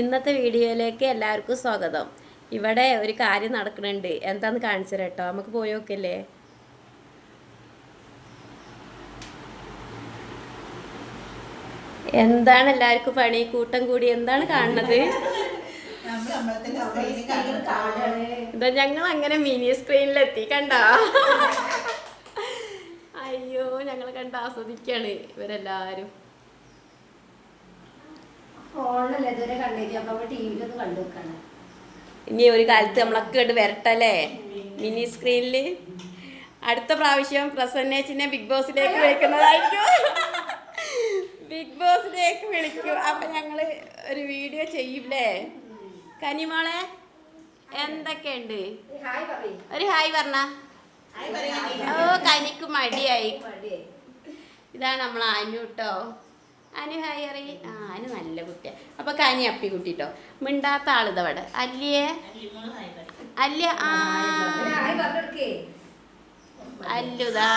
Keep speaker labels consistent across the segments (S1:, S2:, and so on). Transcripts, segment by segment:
S1: ഇന്നത്തെ വീഡിയോയിലേക്ക് എല്ലാവർക്കും സ്വാഗതം. ഇവിടെ ഒരു കാര്യം നടക്കുന്നുണ്ട്. എന്താന്ന് കാണിച്ചു കേട്ടോ നമുക്ക് പോയി നോക്കല്ലേ എന്താണ് എല്ലാവർക്കും പണി? കൂട്ടം കൂടി എന്താണ് കാണുന്നത്. ഇതാ ഞങ്ങൾ അങ്ങനെ മിനി സ്ക്രീനിലെത്തി കണ്ട? അയ്യോ ഞങ്ങൾ കണ്ട് ആസ്വദിക്കാണ് ഇവരെല്ലാരും
S2: ഫോണിലല്ലേ ഇതുവരെ കണ്ടിട്ട് അപ്പൊ ടി വിയിലൊന്ന് കണ്ടു വെക്കാണ്
S1: ഇനി ഒരു കാലത്ത് നമ്മളൊക്കെ ഇട്ട് വരട്ടല്ലേ? മിനി സ്ക്രീനിൽ അടുത്ത പ്രാവശ്യം പ്രസന്നേച്ചിനെ ബിഗ് ബോസിലേക്ക് വിളിക്കുന്നതായിരിക്കും. ബിഗ് ബോസിലേക്ക് വിളിക്കും. അപ്പൊ ഞങ്ങൾ ഒരു വീഡിയോ ചെയ്യൂലേ? കനിമോളെ എന്തൊക്കെയുണ്ട്?
S2: ഹായ് പറയും
S1: ഒരു ഹായ് പറഞ്ഞ ഓ കനിക്ക് മടിയായി. ഇതാണ് നമ്മൾ അനു കേട്ടോ അനു ഹായ് അറി. ആ അനു നല്ല കുട്ടിയാ. അപ്പൊ കനി അപ്പി കുട്ടിട്ടോ? മിണ്ടാത്ത ആളിതവിടെ അല്ലിയെ? അല്ലിയ ആ. അല്ലുതാ.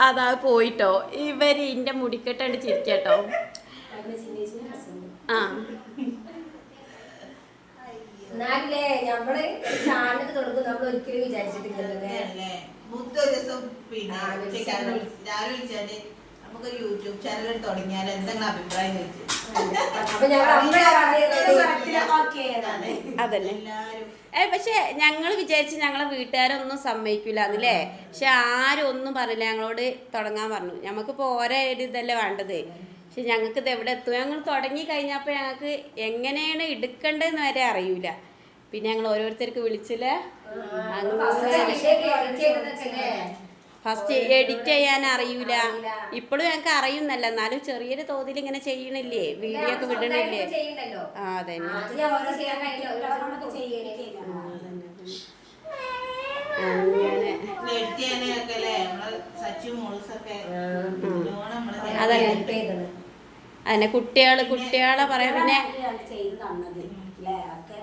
S1: അതാ പോയിട്ടോ. ഇവർ ഇന്റെ മുടിക്കെട്ടാണ്ട് ചിരിക്കട്ടോ. ആ.
S2: എന്നാലേ നമ്മൾ ചാനൽ തുടങ്ങും നമ്മൾ ഒരിക്കലും വിചാരിച്ചിട്ടില്ലല്ലേ
S3: ഒരു ദിവസം പിന്നെ രാവിലെ വിളിച്ചാൽ നമുക്കൊരു യൂട്യൂബ് ചാനൽ തുടങ്ങിയാൽ എന്തെങ്കിലും അഭിപ്രായം ചോദിച്ചു.
S1: ഏ പക്ഷെ ഞങ്ങൾ വിചാരിച്ച് ഞങ്ങളെ വീട്ടുകാരൊന്നും സമ്മതിക്കില്ല അതല്ലേ പക്ഷെ ആരും ഒന്നും പറഞ്ഞില്ല ഞങ്ങളോട് തുടങ്ങാൻ പറഞ്ഞു. ഞമ്മക്കിപ്പോ ഓരോ ഒരു ഇതല്ലേ വേണ്ടത്? പക്ഷെ ഞങ്ങൾക്ക് ഇത് എവിടെ എത്തും? ഞങ്ങൾ തുടങ്ങി കഴിഞ്ഞപ്പോൾ ഞങ്ങൾക്ക് എങ്ങനെയാണ് എടുക്കേണ്ടതെന്ന് വരെ അറിയൂല. പിന്നെ ഞങ്ങൾ ഓരോരുത്തർക്ക് വിളിച്ചില്ലേ. ഫസ്റ്റ് എഡിറ്റ് ചെയ്യാൻ അറിയൂല. ഇപ്പോഴും ഞങ്ങൾക്ക് അറിയുന്നല്ല. എന്നാലും ചെറിയൊരു തോതിൽ ഇങ്ങനെ ചെയ്യണില്ലേ? വീഡിയോ ഒക്കെ വിടണില്ലേ? ആ അതന്നെ. അങ്ങനെ.
S3: എഡിറ്റ്
S1: അതന്നെ കുട്ടികൾ കുട്ടികളെ പറയാം പിന്നെ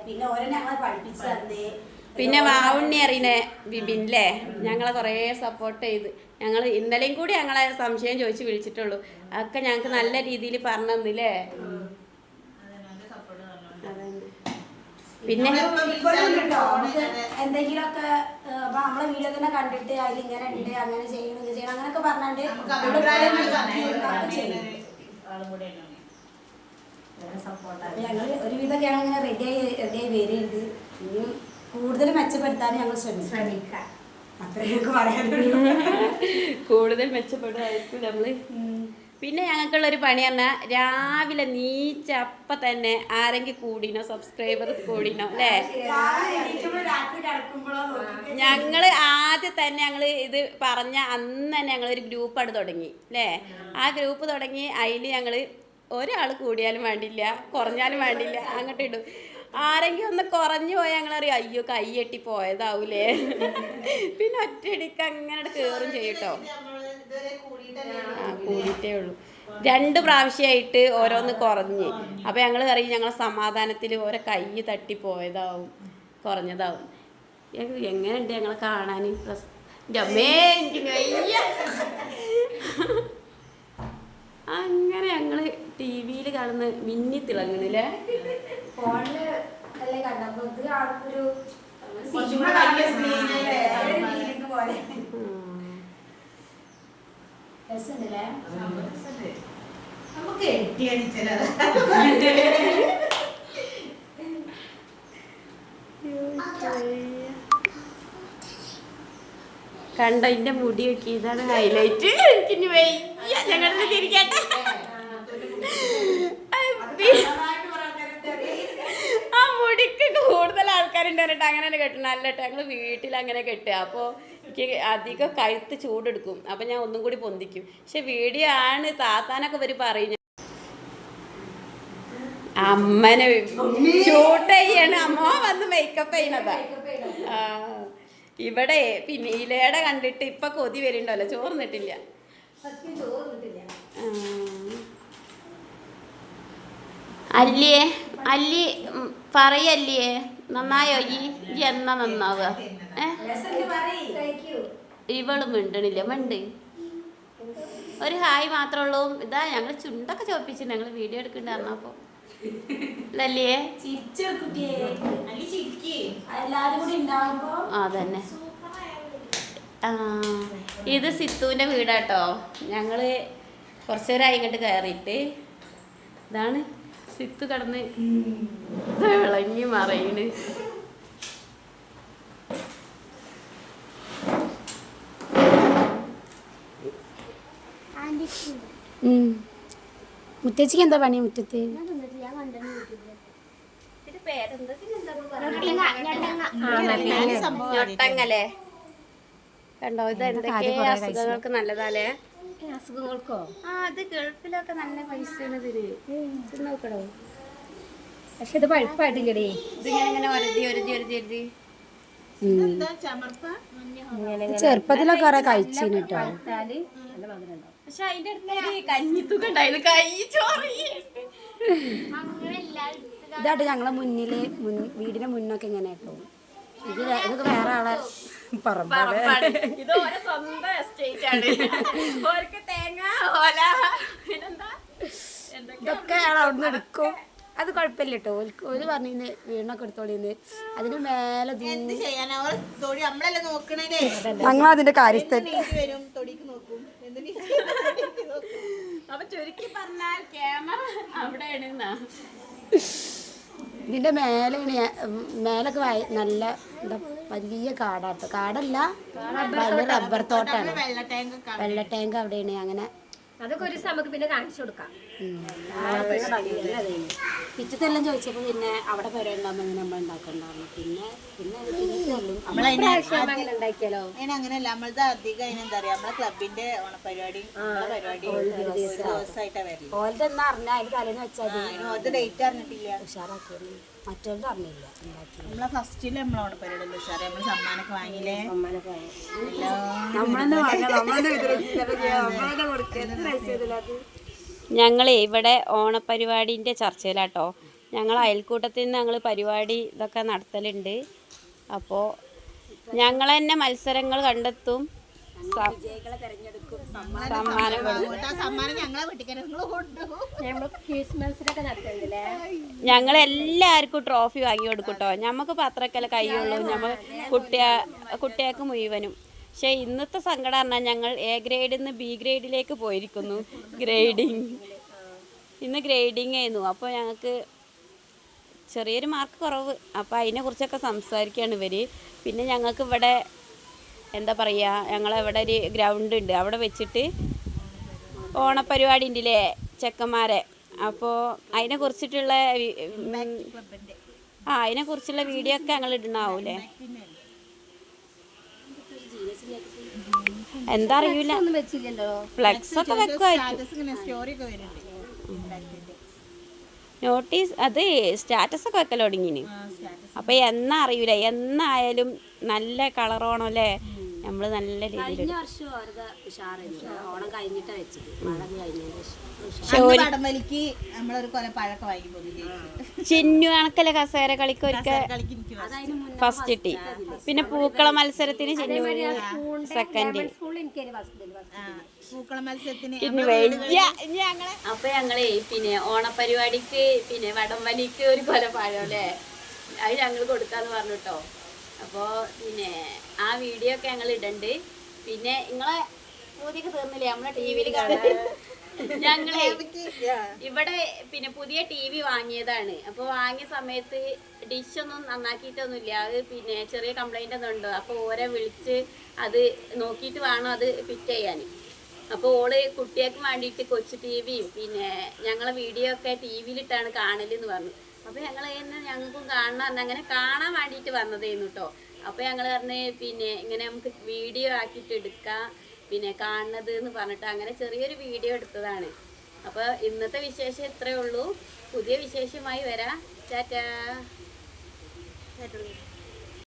S4: പിന്നെ ഓരോ ഞങ്ങളെ പഠിപ്പിച്ചു തന്നേ
S1: പിന്നെ വാവുണ്ണി അറിയണേ ബിബിൻ ല്ലേ? ഞങ്ങളെ കുറേ സപ്പോർട്ട് ചെയ്ത്. ഞങ്ങൾ ഇന്നലെയും കൂടി ഞങ്ങളെ സംശയം ചോദിച്ച് വിളിച്ചിട്ടുള്ളൂ. അതൊക്കെ ഞങ്ങൾക്ക് നല്ല രീതിയിൽ പറഞ്ഞു തന്നില്ലേ? പിന്നെ
S4: എന്തെങ്കിലും ഒക്കെ എന്തെങ്കിലുമൊക്കെ നമ്മളെ വീഡിയോ തന്നെ കണ്ടിട്ട് അതിൽ ഇങ്ങനെ ഉണ്ട് അങ്ങനെ ചെയ്യണം ചെയ്യണം അങ്ങനെയൊക്കെ പറഞ്ഞാണ്ട്
S3: ആളും കൂടെ ഉണ്ടോ?
S4: അപ്പൊ ഞങ്ങൾ ഒരുവിധമൊക്കെ ഞങ്ങൾ ഇങ്ങനെ റെഡിയായി റെഡിയായി വരുന്നുണ്ട് ഇനിയും കൂടുതൽ മെച്ചപ്പെടുത്താൻ ഞങ്ങൾ ശ്രമിക്കും.
S2: ശ്രമിക്കാം.
S4: അത്രയൊക്കെ പറയാനുള്ളൂ.
S1: കൂടുതൽ മെച്ചപ്പെടുമായിരിക്കും നമ്മൾ. പിന്നെ ഞങ്ങൾക്കുള്ളൊരു പണി പറഞ്ഞാൽ രാവിലെ നീച്ച അപ്പം തന്നെ ആരെങ്കിലും കൂടിനോ സബ്സ്ക്രൈബർ കൂടിനോ അല്ലേ? ഞങ്ങൾ ആദ്യം തന്നെ ഞങ്ങൾ ഇത് പറഞ്ഞ അന്ന് തന്നെ ഞങ്ങളൊരു ഒരു ഗ്രൂപ്പ് ആണ് തുടങ്ങി അല്ലേ? ആ ഗ്രൂപ്പ് തുടങ്ങി അതിൽ ഞങ്ങൾ ഒരാൾ കൂടിയാലും വേണ്ടില്ല കുറഞ്ഞാലും വേണ്ടില്ല അങ്ങോട്ട് ഇടും ആരെങ്കിലും ഒന്ന് കുറഞ്ഞു പോയാൽ ഞങ്ങളറിയാം അയ്യോ കൈയെട്ടി പോയതാവൂലേ? പിന്നെ ഒറ്റയടിക്ക് അങ്ങനെ കയറും ചെയ്യട്ടോ കൂടിയിട്ടേ ഉള്ളൂ. രണ്ട് പ്രാവശ്യമായിട്ട് ഓരോന്ന് കുറഞ്ഞ്. അപ്പം ഞങ്ങൾ അറിയും ഞങ്ങളെ സമാധാനത്തിൽ ഓരോ കൈ തട്ടി പോയതാവും കുറഞ്ഞതാവും. എങ്ങനെയുണ്ട് ഞങ്ങളെ കാണാൻ അങ്ങനെ ഞങ്ങൾ ടി വിയിൽ കാണുന്ന മിന്നി തിളങ്ങണില്ലേ?
S4: ഫോണിൽ അല്ലേ കണ്ടപ്പോ ഇത് ആൾക്കൊരു പോലെ.
S3: നമുക്ക് ചിലത്
S1: കണ്ട എന്റെ മുടി ഒക്കെ ഇതാണ് ഹൈലൈറ്റ് എനിക്ക് വയ്യ. ഞങ്ങളുടെ തിരിക്കട്ടെ ആ മുടിക്ക് കൂടുതൽ ആൾക്കാരുണ്ട് പറഞ്ഞിട്ട് അങ്ങനെ കെട്ടണം. അല്ലട്ടെ ഞങ്ങൾ വീട്ടിൽ അങ്ങനെ കെട്ടുക. അപ്പോൾ എനിക്ക് അധികം കഴുത്ത് ചൂടെടുക്കും. അപ്പം ഞാൻ ഒന്നും കൂടി പൊന്തിക്കും. പക്ഷെ വീഡിയോ ആണ് താത്താനൊക്കെ ഇവർ പറയും അമ്മനെ ഷൂട്ട് ചെയ്യണ. അമ്മ വന്ന് മേക്കപ്പ് ചെയ്യണതാ ഇവിടെ പിന്നെ ഇലയുടെ കണ്ടിട്ട് ഇപ്പൊ കൊതി വരുന്നുണ്ടല്ലോ ചോർന്നിട്ടില്ല. അല്ലിയേ അല്ലി? പറയല്ലിയേ നന്നായോ? ഈ എന്നാ നന്നാവുക. ഏ? ഇവൾ മിണ്ടണില്ല. മിണ്ട്. ഒരു ഹായ് മാത്രമേ ഉള്ളൂ ഇതാ ഞങ്ങൾ ചുണ്ടൊക്കെ ചോപ്പിച്ചു ഞങ്ങൾ വീഡിയോ എടുക്കണ്ടായിരുന്നു അപ്പോൾ
S3: അല്ലേ
S1: അതന്നെ. ഇത് സിത്തുവിന്റെ വീടാട്ടോ. ഞങ്ങൾ കുറച്ച് നേരമായി ഇങ്ങോട്ട് കയറിയിട്ട് ഇതാണ് സിത്തു കടന്ന് വിളങ്ങി മറയണ്.
S4: മുത്തച്ഛിക്ക് എന്താ പണി മുറ്റത്ത്?
S1: കണ്ടോ ഇത് എന്തൊക്കെ അസുഖങ്ങൾക്ക് നല്ലതാലേ?
S2: അസുഖങ്ങൾക്കോ?
S1: ആ അത് ഗൾഫിലൊക്കെ നല്ല പൈസ നോക്കണോ
S2: പക്ഷെ ഇത് പഴുപ്പായിട്ടില്ലടേ.
S1: ഇതിങ്ങനെ ഇങ്ങനെ ഒരുതി ഒരുതി ഒരുതി ഒരുതി.
S3: എന്താ ചമർപ്പ?
S4: ചെറുപ്പത്തിലൊക്കെ കുറെ
S2: നല്ല ഉണ്ടാവും.
S1: പക്ഷെ അതിന്റെ അടുത്ത് കഞ്ഞിത്തൂക്കം ഉണ്ടായിരുന്നു. കൈ ചോറി.
S4: ഇതായിട്ട് ഞങ്ങളെ മുന്നിൽ വീടിന്റെ മുന്നൊക്കെ ഇങ്ങനെ കേട്ടോ ഇത് ഇതൊക്കെ വേറെ ആളെ പറമ്പാണ്.
S1: ഇത് ഓരോ സ്വന്തം എസ്റ്റേറ്റ് ആണ്. ഓർക്ക് തേങ്ങ ഓല പിന്നെന്താ?
S4: ഇതൊക്കെ അയാൾ അവിടുന്ന് എടുക്കും. അത് കുഴപ്പമില്ല കേട്ടോ. ഓൽക്ക് ഓൽ പറഞ്ഞിന്ന് വീടിനൊക്കെ എടുത്തോളിന്ന് അതിന് മേലെ
S3: എന്ത് ചെയ്യാനാ? ഓളെ തൊടി നമ്മളല്ലേ നോക്കണേ
S4: ഞങ്ങൾ അതിന്റെ കാര്യസ്ഥൻ
S1: അപ്പൊ ചുരുക്കി പറഞ്ഞാൽ ക്യാമറ അവിടെയാണ് ന്നാ.
S4: ഇതിന്റെ മേലെ മേലൊക്കെ വയ- നല്ല എന്താ വലിയ കാടാട്ടോ. കാടല്ല വലിയ റബ്ബർ തോട്ടാണ്.
S3: വെള്ള ടാങ്ക് ഒക്കെ
S4: വെള്ള ടാങ്ക് അവിടെയാണ്. അങ്ങനെ
S2: അതൊക്കെ ഒരു ദിവസം നമുക്ക് പിന്നെ കാണിച്ചു കൊടുക്കാം.
S4: പിറ്റത്തെല്ലാം ചോദിച്ചപ്പോ പിന്നെ അവിടെ പരിപാടി ഇങ്ങനെ നമ്മൾ ഉണ്ടാക്കണ്ടായിരുന്നു. പിന്നെ പിന്നെ
S2: അങ്ങനെ ഉണ്ടാക്കിയാലോ?
S3: അതിന് അങ്ങനെയല്ല നമ്മളത് അധികം അതിനെന്താ പറയാ നമ്മളെ ക്ലബിന്റെ ഓണപരിപാടി പരിപാടി ദിവസമായിട്ടാ വരൽ.
S4: ഓലത്തെ എന്നാ അറിഞ്ഞ അതിന് തലേന്ന് വെച്ചാൽ
S3: ഡേറ്റ് അറിഞ്ഞിട്ടില്ല.
S4: ഉഷാറാക്കിയത് മറ്റവരുടെ അറിഞ്ഞില്ല
S3: നമ്മളെ ഫസ്റ്റിൽ നമ്മളോട് ഓണപരിപാടി ഉഷാറ്? നമ്മൾ സമ്മാനൊക്കെ വാങ്ങിയില്ലേ?
S4: നമ്മളെന്നെ വാങ്ങണം. നമ്മളെന്നെ നമ്മളെന്നെ കൊടുക്കുന്നത്
S1: ഞങ്ങളെ ഇവിടെ ഓണപരിപാടിന്റെ ചർച്ചയിലാട്ടോ. ഞങ്ങൾ അയൽക്കൂട്ടത്തിൽ നിന്ന് ഞങ്ങൾ പരിപാടി ഇതൊക്കെ നടത്തലുണ്ട്. അപ്പോൾ ഞങ്ങൾ തന്നെ മത്സരങ്ങൾ കണ്ടെത്തും. ഞങ്ങൾ എല്ലാവർക്കും ട്രോഫി വാങ്ങി കൊടുക്കും കേട്ടോ ഞമ്മക്ക് പത്രക്കല്ല കൈയുള്ളൂ. ഞമ്മ കുട്ടിയ കുട്ടികൾക്ക് മുഴുവനും. പക്ഷേ ഇന്നത്തെ സങ്കടം പറഞ്ഞാൽ ഞങ്ങൾ എ ഗ്രേഡിൽ നിന്ന് ബി ഗ്രേഡിലേക്ക് പോയിരിക്കുന്നു. ഗ്രേഡിങ് ഇന്ന് ഗ്രേഡിങ് ആയിരുന്നു. അപ്പോൾ ഞങ്ങൾക്ക് ചെറിയൊരു മാർക്ക് കുറവ്. അപ്പോൾ അതിനെക്കുറിച്ചൊക്കെ സംസാരിക്കുകയാണ് ഇവർ പിന്നെ ഞങ്ങൾക്ക് ഇവിടെ എന്താ പറയുക ഞങ്ങളവിടെ ഒരു ഗ്രൗണ്ട് ഉണ്ട്. അവിടെ വെച്ചിട്ട് ഓണപ്പരിപാടി ഉണ്ടല്ലേ ചെക്കന്മാരെ. അപ്പോൾ അതിനെ കുറിച്ചിട്ടുള്ള ആ അതിനെക്കുറിച്ചുള്ള വീഡിയോ ഒക്കെ ഞങ്ങൾ ഇടണാവൂലേ എന്താ അറിയൂല
S2: ഒന്നും വെച്ചില്ലല്ലോ.
S1: ഫ്ലെക്സ് ഒക്കെ വെക്കുമായിരിക്കും. നോട്ടീസ് അത് സ്റ്റാറ്റസ് ഒക്കെ വെക്കൽ തുടങ്ങിന്. അപ്പൊ എന്നാ അറിയൂല എന്നായാലും നല്ല കളറാണോ അല്ലേ? നമ്മൾ നല്ല രീതിയിൽ ചിന്നു കണക്കല്ലേ കസേര കളിക്കൊരിക്ക
S3: കളിക്ക്
S1: ഫസ്റ്റ് കിട്ടി. പിന്നെ പൂക്കള മത്സരത്തിന് ചിന്നു സെക്കൻഡ് പിന്നെ ഞങ്ങളെ അപ്പൊ ഞങ്ങളെ പിന്നെ ഓണപരിപാടിക്ക് പിന്നെ വടംവലിക്ക് ഒരു കൊല പഴം അല്ലേ? അത് ഞങ്ങൾ കൊടുക്കാന്ന് പറഞ്ഞു കേട്ടോ അപ്പോ പിന്നെ ആ വീഡിയോ ഒക്കെ ഞങ്ങൾ ഇടണ്ട്. പിന്നെ നിങ്ങളെ പൂതിയൊക്കെ തീർന്നില്ലേ? നമ്മളെ ടി വിയിൽ കാണാൻ. ഞങ്ങളെ ഇവിടെ പിന്നെ പുതിയ ടി വി വാങ്ങിയതാണ്. അപ്പൊ വാങ്ങിയ സമയത്ത് ഡിഷ് ഒന്നും നന്നാക്കിയിട്ടൊന്നുമില്ല. അത് പിന്നെ ചെറിയ കംപ്ലൈന്റ് ഒന്നും ഉണ്ടോ? അപ്പൊ ഓരെ വിളിച്ച് അത് നോക്കിയിട്ട് വേണം അത് ഫിറ്റ് ചെയ്യാൻ. അപ്പോൾ ഓൾ കുട്ടികൾക്ക് വേണ്ടിയിട്ട് കൊച്ചു ടി വിയും പിന്നെ ഞങ്ങളെ വീഡിയോ ഒക്കെ ടി വിയിലിട്ടാണ് കാണലെന്ന് പറഞ്ഞു. അപ്പോൾ ഞങ്ങൾ ഞങ്ങൾക്കും കാണണം അങ്ങനെ കാണാൻ വേണ്ടിയിട്ട് വന്നതായിരുന്നു കേട്ടോ അപ്പോൾ ഞങ്ങൾ പറഞ്ഞ് പിന്നെ ഇങ്ങനെ നമുക്ക് വീഡിയോ ആക്കിട്ട് എടുക്കാം. പിന്നെ കാണുന്നത് എന്ന് പറഞ്ഞിട്ട് അങ്ങനെ ചെറിയൊരു വീഡിയോ എടുത്തതാണ്. അപ്പോൾ ഇന്നത്തെ വിശേഷം ഇത്രയേ ഉള്ളൂ. പുതിയ വിശേഷമായി വരാം. ടാറ്റാ.